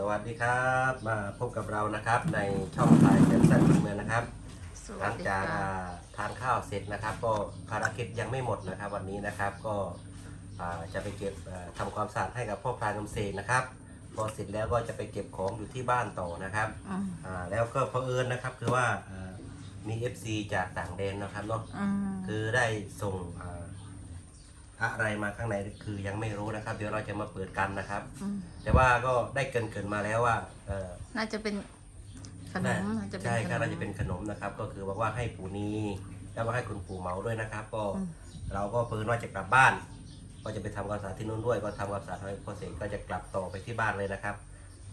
สวัสดีครับ มาพบกับเรานะครับในช่องสายแซมสันเมืองนะครับสหวัลัสงดีจากค่ะอ่าทานข้าวเสร็จนะครับ ก็ภารกิจยังไม่หมดนะครับ วันนี้นะครับก็อ่าจะไปเก็บอ่าทำความสะอาดให้กับพ่อพลายนมเซนนะครับ พอเสร็จแล้วก็จะไปเก็บของอยู่ที่บ้านต่อนะครับอืมอ่าแล้วก็เผอิญนะครับคือว่าอ่ามี FC จากต่างแดนนะครับเนาะอืมคือได้ส่ง อ่าอะไรมาข้างในคือยังไม่รู้นะครับ เดี๋ยวเราจะมาเปิดกันนะครับ อืมแต่ว่าก็ได้เกรินเกินๆมาแล้วว่าเออ น่าจะเป็นขนมน่าจะเป็นใช่ขครับนน่ามจะเป็นขนมนะครับ ก็คือบอกว่าให้ปู่นีแล้วก็ให้คุณปู่เหมาด้วยนะครับ ก็อืม เราก็เพิ่นว่าจะกลับบ้าน ก็จะไปทำความสะอาดที่นู้นด้วย ก็ทำความสะอาดให้พอเสร็จก็จะกลับต่อไปที่บ้านเลยนะครับ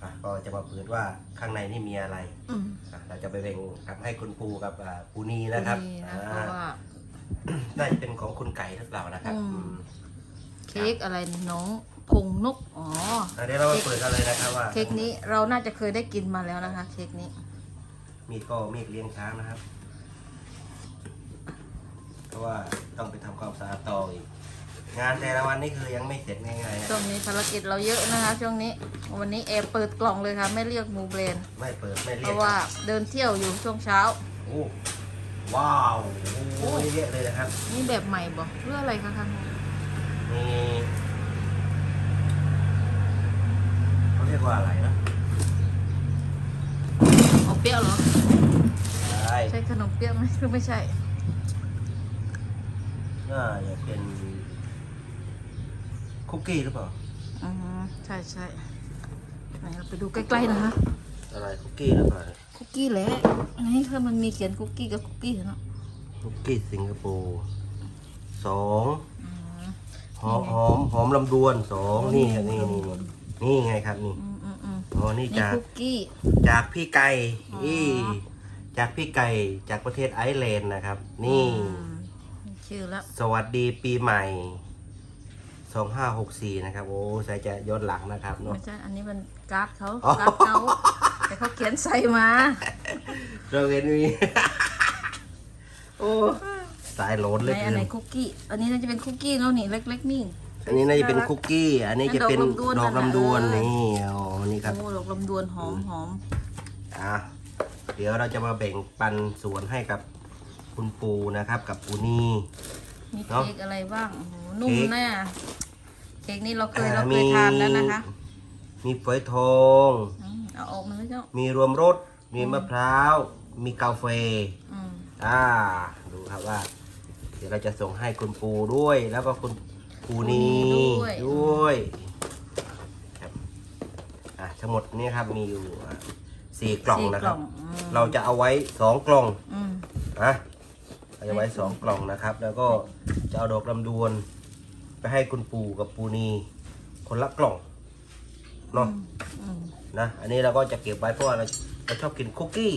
อะก็จะมาเปิดว่าข้างในนี่มีอะไรอืมอะเราจะไปแบ่งครับให้คุณปู่กับอ่าปู่นีนะครับ ดีนะอ่าเพราะว่า น่าจะเป็นของคุณไก่หรือเปล่านะครับอืม อืมเค้กอะไรน้องพงนกอ๋อ อะเดี๋ยวเรามาเปิดกันเลยนะครับว่าเค้กนี้เราน่าจะเคยได้กินมาแล้วนะคะ เค้กนี้ มีดก็มีดเลี้ยงช้างนะครับ เพราะว่าต้องไปทำความสะอาดต่ออีก งานแต่ละวันนี่คือยังไม่เสร็จง่ายๆนะช่วงนี้ภารกิจเราเยอะนะคะ ช่วงนี้ วันนี้แอบเปิดกล่องเลยค่ะ ไม่เรียกหมูเบรน ไม่เปิดไม่เพเรียกราะว่าเดินเที่ยวอยู่ช่วงเช้า โอ้ ว้าวโอ้เยอะเลยนะครับ นี่แบบใหม่บอกเรื่องอะไรคะคะมีเขาเรียกว่าอะไรนะเอาเปรี้ยวเหรอ ใช่ใช่ขนมเปรี้ยวไหมหรือไม่ใช่น่าจะเป็นคุกกี้หรือเปล่าอืมใช่ใช่ไหนเราไปดูใกล้ๆนะคะอะไรคุกกี้หรือเปล่า คุกกี้แหละอันนี้คือมันมีเขียนคุกกี้กับคุกกี้เนาะคุกกี้สิงคโปร์สองอืมหอมหอมหอมลำดวนสองนี่ครับนี่นี่นี่นี่ไงครับนี่อืมอืมอืมอ๋อนี่นี่จากคุกกี้จากพี่ไก่อ๋ออีจากพี่ไก่จากประเทศไอร์แลนด์นะครับ นี่อืมมีชื่อแล้วสวัสดีปีใหม่สองห้าหกสี่นะครับ โอ้ใส่จะย้อนหลังนะครับเนาะไม่ใช่อันนี้มันการ์ดเขาอ๋อการ์ดเขาแต่ เขาเขียนใส่มา เราเห็นมีโอ้สายโหลดเหลในยอันไหนคุกกี้ อันนี้น่าจะเป็นคุกกี้เนาะนี่เล็กๆนี่ อันนี้น่าจะเป็นคุกกี้ อันนี้จะเป็นดดออกกลำลำดดววนนน่ะ นี่อ๋อนี่ครับ โอ้ดอกลำดวนหอมหอมอะเดี๋ยวเราจะมาแบ่งปันส่วนให้กับคุณปูนะครับ กับปูนีมีเนอะเค้กอะไรบ้างโอ้โหนุ่มเค้ก แน่เค้กนี้เราเคยอ่เราเคยทานแล้วนะคะ มีฝอยทอง อืม เอาออกมาแล้วเจ้า มีรวมรส มีมะพร้าว มีกาแฟ อืมอ่า ดูครับว่า เดี๋ยวเราจะส่งให้คุณปูด้วย แล้วก็คุณปูนีด้วยครับอะทั้งหมดนี่ครับมีอยู่อะสี่กล่องนะครับสี่กล่องอืมเราจะเอาไว้สองกล่องอืมนะเราจะไว้สองกล่องนะครับ แล้วก็จะเอาดอกลำดวน ไปให้คุณปู่กับปูนีคนละกล่องเนาะ อืม นะ อันนี้เราก็จะเก็บไว้เพราะว่าเราเราชอบกินคุกกี้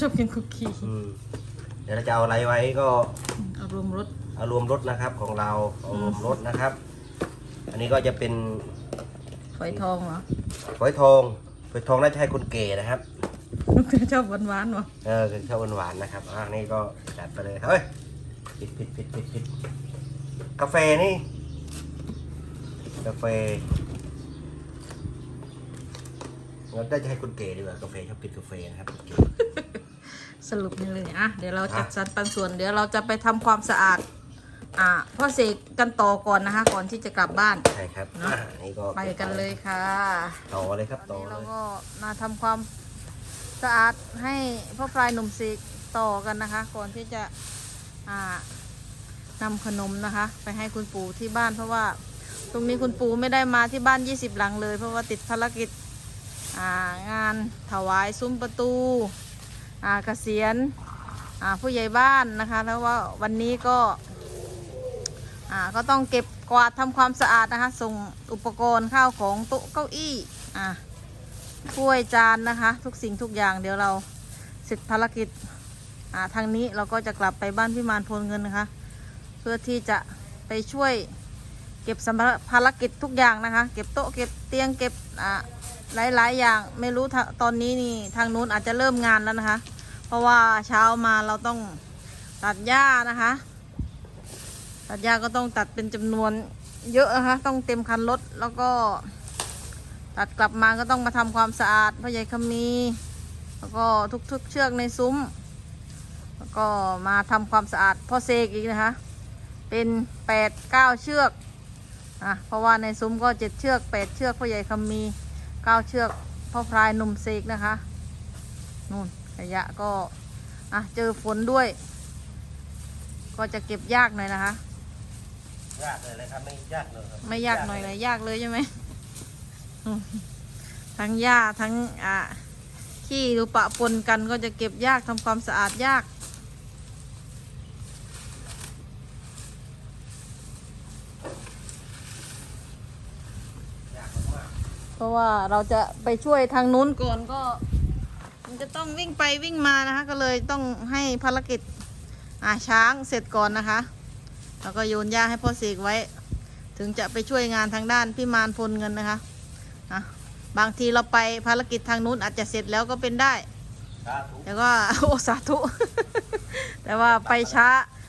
ชอบกินคุกกี้อืมเดี๋ยวเราจะเอาอะไรไว้ก็เอารวมรสเอารวมรสนะครับของเราเอารวมรสนะครับ อันนี้ก็จะเป็นฝอยทองเหรอฝอยทองฝอยทองน่าจะให้คนเก๋นะครับชอบหวานหวานๆเหรอเออคือข้าวหวานๆนะครับอ่านี่ก็จัดไปเลยเฮ้ยปิดปิดปิดปิดปิดกาแฟนี่กาแฟ เราได้จะให้คุณเก๋ดีกว่ากาแฟชอบกินกาแฟนะครับคุณเก๋สรุปนี่เลยอะเดี๋ยวเราจัดอะสรรปันส่วน เดี๋ยวเราจะไปทำความสะอาด อ่าพ่อเสกกันต่อก่อนนะคะ ก่อนที่จะกลับบ้าน ใช่ครับเนอะอ่านี่ก็ไปกันเลยค่ะต่อเลยครับตอนต่อนี้เลเรายก็มาทำความสะอาดให้พ่อพลายหนุ่มเสกต่อกันนะคะ ก่อนที่จะอ่านำขนมนะคะ ไปให้คุณปู่ที่บ้านเพราะว่า ตรงนี้คุณปู่ไม่ได้มาที่บ้าน 20 หลังเลย เพราะว่าติดภารกิจอ่า งานถวายซุ้มประตูเกษียณผู้ใหญ่บ้านนะคะแล้วว่าวันนี้ก็ก็ต้องเก็บกวาดทำความสะอาดนะคะ ส่งอุปกรณ์ข้าวของโต๊ะเก้าอี้ถ้วยจานนะคะ ทุกสิ่งทุกอย่างเดี๋ยวเราเสร็จภารกิจทางนี้เราก็จะกลับไปบ้านพิมานพลเงินนะคะ เพื่อที่จะไปช่วยเก็บสัมภาระภารกิจทุกอย่างนะคะ เก็บโต๊ะเก็บเตียงเก็บอ่า หลายๆ อย่างไม่รู้ตอนนี้นี่ทางนู้นอาจจะเริ่มงานแล้วนะคะ เพราะว่าเช้ามาเราต้องตัดหญ้านะคะ ตัดหญ้าก็ต้องตัดเป็นจำนวนเยอะนะคะ ต้องเต็มคันรถแล้วก็ ตัดกลับมาก็ต้องมาทำความสะอาดพ่อใหญ่ขมีแล้วก็ทุกๆเชือกในซุ้ม แล้วก็มาทำความสะอาดพ่อเซกอีกนะคะ เป็นแปดเก้าเชือกอะเพราะว่าในซุ้มก็เจ็ดเชือกแปดเชือกพ่อใหญ่คำมี ก้าเชือกพ่อพลายหนุ่มเสกนะคะนู่นขยะก็อะเจอฝนด้วย ก็จะเก็บยากหน่อยนะคะ ยากเลยนะครับไม่ยากเลยครับไม่ยากหน่อยเลยยากเลยใช่ไหมอืมทั้งหญ้าทั้งอ่าขี้ดูปะปนกันก็จะเก็บยากทำความสะอาดยาก ยากมาก เพ ราะว่าเราจะไปช่วยทางนู้นก่อนก็ มันจะต้องวิ่งไปวิ่งมานะคะ ก็เลยต้องให้ภารกิจอ่าช้างเสร็จก่อนนะคะ แล้วก็โยนหญ้าให้พ่อเสกไว้ ถึงจะไปช่วยงานทางด้านพี่มารพลเงินนะคะอะบางทีเราไปภารกิจทางนู้นอาจจะเสร็จแล้วก็เป็นได้สาธุแต่ก็โอ้สาธุ แต่ว่าไปช้า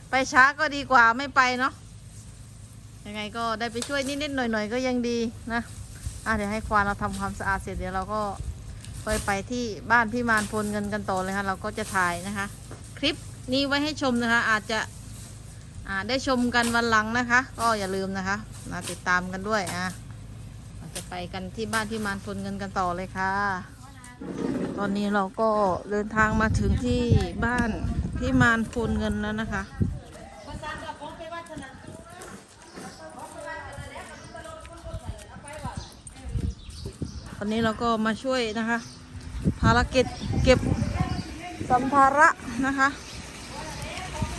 ไปช้าก็ดีกว่าไม่ไปเนาะยังไงก็ได้ไปช่วยนิดๆหน่อยๆก็ยังดีนะ อะเดี๋ยวให้ควานเราทำความสะอาดเสร็จเดี๋ยวเราก็ค่อยไปที่บ้านพี่มารพลเงินกันต่อเลยค่ะ เราก็จะถ่ายนะคะ คลิปนี้ไว้ให้ชมนะคะ อาจจะอ่าได้ชมกันวันหลังนะคะ ก็อย่าลืมนะคะมาติดตามกันด้วยอะเราจะไปกันที่บ้านพี่มารพลเงินกันต่อเลยค่ะ ตอนนี้เราก็เดินทางมาถึงที่บ้านพี่มารพลเงินแล้วนะคะ ตอนนี้เราก็มาช่วยนะคะ ภารกิจเก็บสัมภาระนะคะ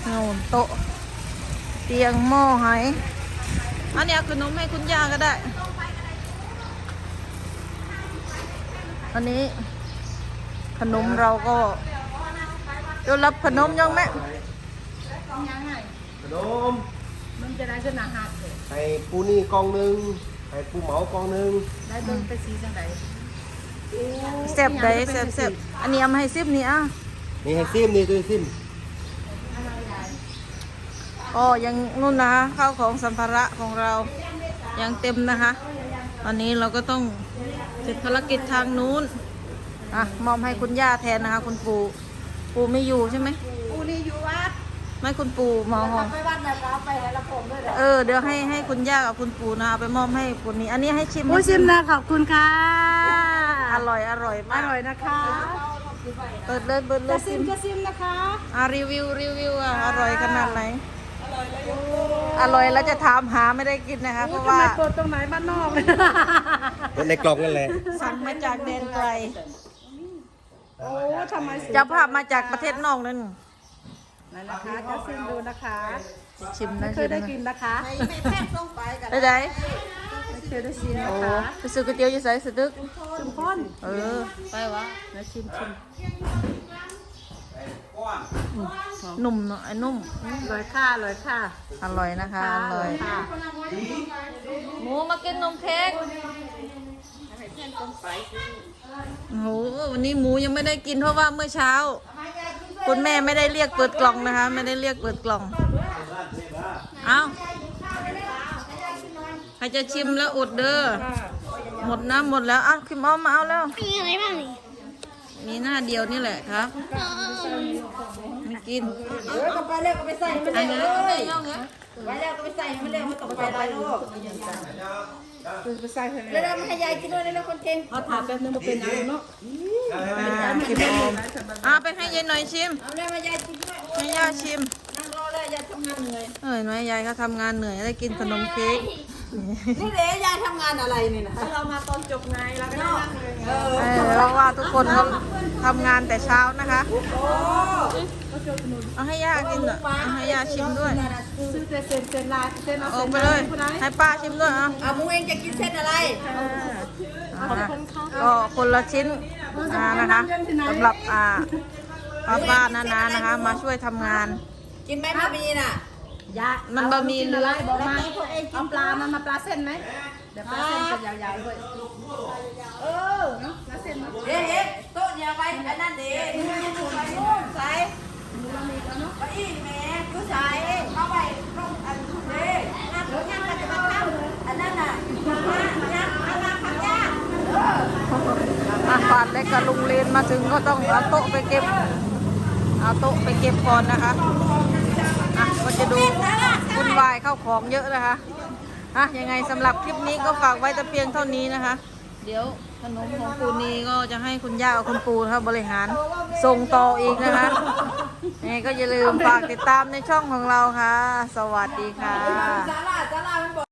โน่นโต๊ะเตียงหม้อไหายอันนี้เอาขนมให้คุณย่าก็ได้ อันนี้ขนมเราก็เดี๋ยวรับขนมยังแม่ขนมมันจะได้ขึ้นอาหารให้ปูนี่กองหนึ่ง ให้ปูเหมากองหนึ่งได้เบิ่งไปสีจังไดแซ่บได้แซ่บแซ่บอันนี้เอามาให้ซิบนี่อะนี่ให้ซิมนี่ตัวซิมก็ยังนู่นนะคะข้าวของสัมภาระของเรายังเต็มนะคะ ตอนนี้เราก็ต้องเสร็จภารกิจทางนู้นอะมอมให้คุณย่าแทนนะคะ คุณปู่ปู่ไม่อยู่ใช่ไหมปูนี่อยู่วัด ไม่คุณปู่หมอหองไปวัดนะครับไปให้ละผมด้วยเด้อเออเดี๋ยวให้ให้คุณย่ากับคุณปู่นะเอาไปมอบให้คนนี้ อันนี้ให้ชิมโอ้ชิมนะขอบคุณค่ะ อร่อยอร่อยอมากร่อยนะคะเปิดเลยเปิดเลจะยซิชิมมจะซิมนะคะอะรีวิวรีวิวอะอร่อยขนาดไหนอร่อยแล้วจะถามหาไม่ได้กินนะคะเพราะทำว่าไมเปิดตรงไหนบ้านนอกเลยเป็นในกล่องนั่นแหละสั่งมาจากแดนไกลโอ้ทำไมสีเจ้าภาพมาจากประเทศนอกนั่น นั่นนะคะจะซิมดูนะคะชิมไม่นะเคชิยมได้นะกินนะคะไปไหนไม่เคยได้ชิมนะโอ้คะไปซื้อก๋วยเตี๋ยวอยู่ไสสตึกชิมข้นเออ ไปวะแล้วชิมชิมนุ่มเนาะไอ้นุ่มเลยค่ะเลยค่ะอร่อยนะคะ อร่อย ค่ะหมูมากินนมเค้กโอ้โหวันนี้หมูยังไม่ได้กินเพราะว่าเมื่อเช้า คุณแม่ไม่ได้เรียกเปิดกล่องนะคะ ไม่ได้เรียกเปิดกล่อง เอาใครจะชิมแล้วอดเด้อ หมดนะหมดแล้วอะคิมเอมมาเอาแล้ว มีอะไรบ้างนี่ มีหน้าเดียวนี่แหละครับไม่กินเออก็ไปแล้วก็ไปใส่มันเลยย่องเงี้ยไปแล้วก็ไปใส่มันเร็วมันตกไปได้ลูกไปใส่ให้เร็วแล้วให้ยายกินด้วยนะคนเก่งเอาถามแป๊บนึงมาเป็นอะไรเนาะอ่าคิมเอาอ่าไปให้ยายหน่อยชิมเอาแล้วมายายกินด้วยให้ย่าชิมนั่งรอแล้วยายทำงานเหนื่อยเออหนไหมยายเขาทำงานเหนื่อยได้กินขนมเค้กนี่เด้ยายทำงานอะไรนี่นะเรามาตอนจบไงเราก็นั่งเลยเออเราว่าทุกคนเขา ทำงานแต่เช้านะคะโอ้เอาให้ย่ากินอะเอาให้ย่าชิมด้วยซื้อเซนเซนลาเซนเอาเอาเซนไปเลยผู้ใดให้ป้าชิมด้วยอะเอามูเองจะกินเส้นอะไรอ่าก็คนละชิ้นอ่านะคะสำหรับอ่าป้าป้านานานะคะ มาช่วยทำงาน กินไหมพ่อมีน่ะยามันบะหมี่เหลืองบอกมาเอาปลามันมาปลาเส้นไหมเดี๋ยวปลาเส้นเป็นยาวๆด้วยเออปลาเส้นมาเอ๊ะเอ๊ะโต๊ะเนี่ยไปอันนั้นเด้ไปนู่นใส่ไปอีแม่กูใส่เข้าไปลงอันเด้งานรถงานปฏิบัติธรรมอันนั้นน่ะมาย่างมามาพักย่างเออาดเล็กกับลุงเลนมาถึงก็ต้องเอาโต๊ะไปเก็บ เอาโต๊ะไปเก็บก่อนนะคะอะก็จะดูวุ่นวายเข้าของเยอะนะคะอะยังไงสำหรับคลิปนี้ก็ฝากไว้แต่เพียงเท่านี้นะคะ เดี๋ยวขนมของปูนีก็จะให้คุณย่ากับคุณปูนะคะบริหารส่งต่ออีกนะคะยังไงก็อย่าลืมฝากติดตามในช่องของเราค่ะ สวัสดีค่ะ